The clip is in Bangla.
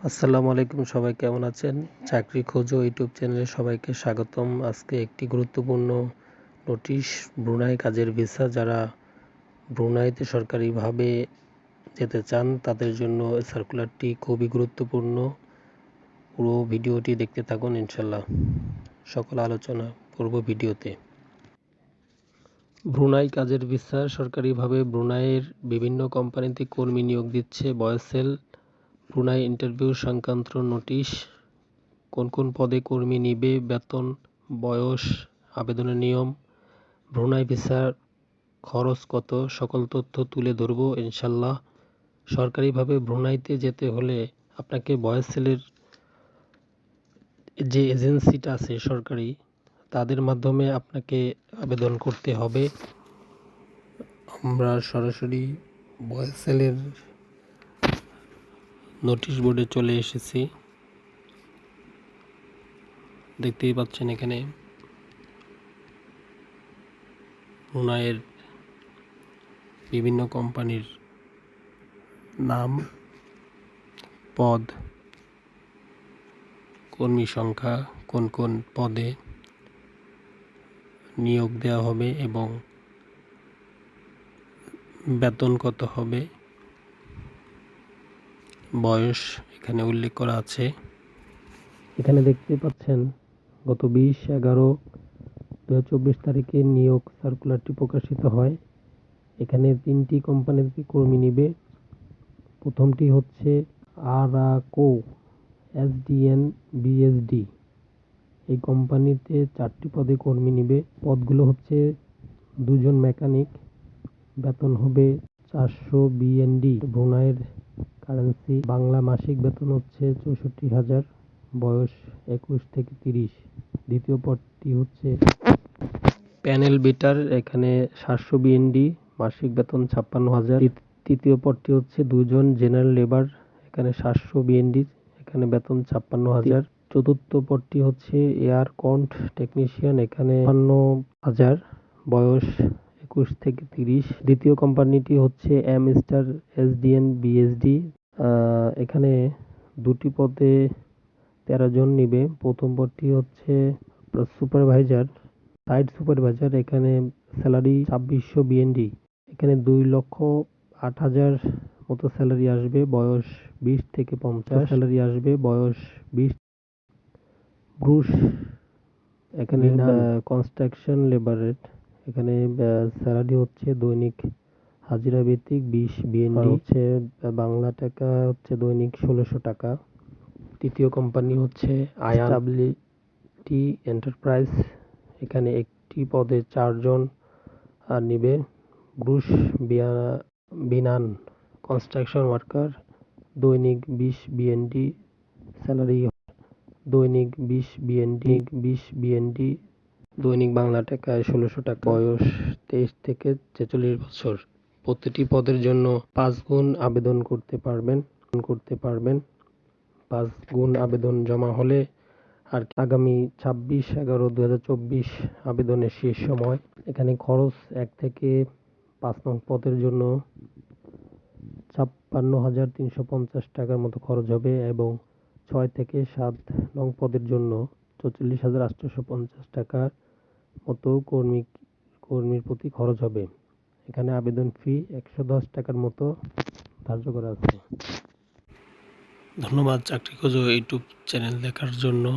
আসসালামু আলাইকুম, সবাই কেমন আছেন? চাকরি খোঁজো ইউটিউব চ্যানেলে সবাইকে স্বাগতম। আজকে একটি গুরুত্বপূর্ণ নোটিশ, ব্রুনাই কাজের ভিসা। যারা ব্রুনাইতে সরকারিভাবে যেতে চান, তাদের জন্য সার্কুলারটি খুবই গুরুত্বপূর্ণ। পুরো ভিডিওটি দেখতে থাকুন ইনশাল্লাহ সকল আলোচনা করব ভিডিওতে। ব্রুনাই কাজের ভিসা সরকারিভাবে ব্রুনাইয়ের বিভিন্ন কোম্পানিতে কর্মী নিয়োগ দিচ্ছে বয়সেল। ব্রুনাই ইন্টারভিউ সংক্রান্ত নোটিশ, কোন কোন পদে কর্মী নিবে, বেতন, বয়স, আবেদনের নিয়ম ব্রুনাই ভিসার খরচ কত, সকল তথ্য তুলে ধরব ইনশাল্লাহ সরকারিভাবে ব্রুনাইতে যেতে হলে আপনাকে বয়স সেলের যে এজেন্সিটা আছে সরকারি, তাদের মাধ্যমে আপনাকে আবেদন করতে হবে। আমরা সরাসরি বয়সেলের নোটিশ বোর্ডে চলে এসেছি। দেখতেই পাচ্ছেন এখানে ব্রুনাইয়ের বিভিন্ন কোম্পানির নাম, পদ, কর্মী সংখ্যা, কোন কোন পদে নিয়োগ দেওয়া হবে এবং বেতন কত হবে। বয়স এখানে উল্লেখ করা আছে। এখানে দেখতে পাচ্ছেন, গত বিশ এগারো দু তারিখে নিয়োগ সার্কুলারটি প্রকাশিত হয়। এখানে তিনটি কোম্পানিতে কর্মী নিবে। প্রথমটি হচ্ছে আরাকো, এসডিএন, বিএসডি। এই কোম্পানিতে চারটি পদে কর্মী নিবে। পদগুলো হচ্ছে দুজন মেকানিক বেতন হবে চারশো বিএনডি। ব্রুনাইয়ের কারেন্সি, বাংলা মাসিক বেতন হচ্ছে চৌষট্টি হাজার, বয়স একুশ থেকে তিরিশ। দ্বিতীয় পদটি হচ্ছে প্যানেল বিটার, এখানে সাতশো বিএনডি, মাসিক বেতন ছাপ্পান্ন হাজার। তৃতীয় পদটি হচ্ছে দুজন জেনারেল লেবার, এখানে সাতশো বিএনডি, এখানে বেতন ছাপ্পান্ন হাজার। চতুর্থ পদটি হচ্ছে এয়ার কন্ট টেকনিশিয়ান, এখানে বান্ন হাজার, বয়স একুশ থেকে তিরিশ। দ্বিতীয় কোম্পানিটি হচ্ছে M star S D SDN BSD এখানে দুটি পদে তেরো জন নিবে। প্রথম পদটি হচ্ছে সুপারভাইজার সাইট সুপারভাইজার এখানে স্যালারি ছাব্বিশশো বিএনডি এখানে দুই লক্ষ আট হাজার মতো স্যালারি আসবে বয়স বিশ থেকে পঞ্চাশ। স্যালারি আসবে বয়স বিশ। ঘুষ এখানে কনস্ট্রাকশন লেবারের এখানে স্যালারি হচ্ছে দৈনিক হাজিরা ভিত্তিক বিশ বিএনডি হচ্ছে বাংলা টাকা হচ্ছে দৈনিক ষোলোশো টাকা। তৃতীয় কোম্পানি হচ্ছে আইআরডাব্লিউটি এন্টারপ্রাইজ এখানে একটি পদে চারজন আর নিবে। ব্রুশ বিনান কনস্ট্রাকশন ওয়ার্কার দৈনিক বিশ বিএনডি স্যালারি। দৈনিক বিশ বিএনডি বিশ বিএনডি দৈনিক বাংলা টাকায় ষোলোশো টাকা বয়স তেইশ থেকে ছেচল্লিশ বছর। প্রতিটি পদের জন্য পাঁচ গুণ আবেদন করতে পারবেন করতে পারবেন। পাঁচ গুণ আবেদন জমা হলে আর আগামী ছাব্বিশ এগারো দু হাজার চব্বিশ আবেদনের শেষ সময়। এখানে খরচ এক থেকে পাঁচ নং পদের জন্য ছাপ্পান্ন হাজার তিনশো পঞ্চাশ টাকার মতো খরচ হবে এবং ছয় থেকে সাত নং পদের জন্য চল্লিশ হাজার আটশোশো পঞ্চাশ টাকার মতো কর্মী, কর্মীর প্রতি খরচ হবে। এখানে আবেদন ফি একশো দশ টাকার মতো ধার্য করা আছে। ধন্যবাদ চাকরি খোঁজ ইউটিউব চ্যানেল দেখার জন্য।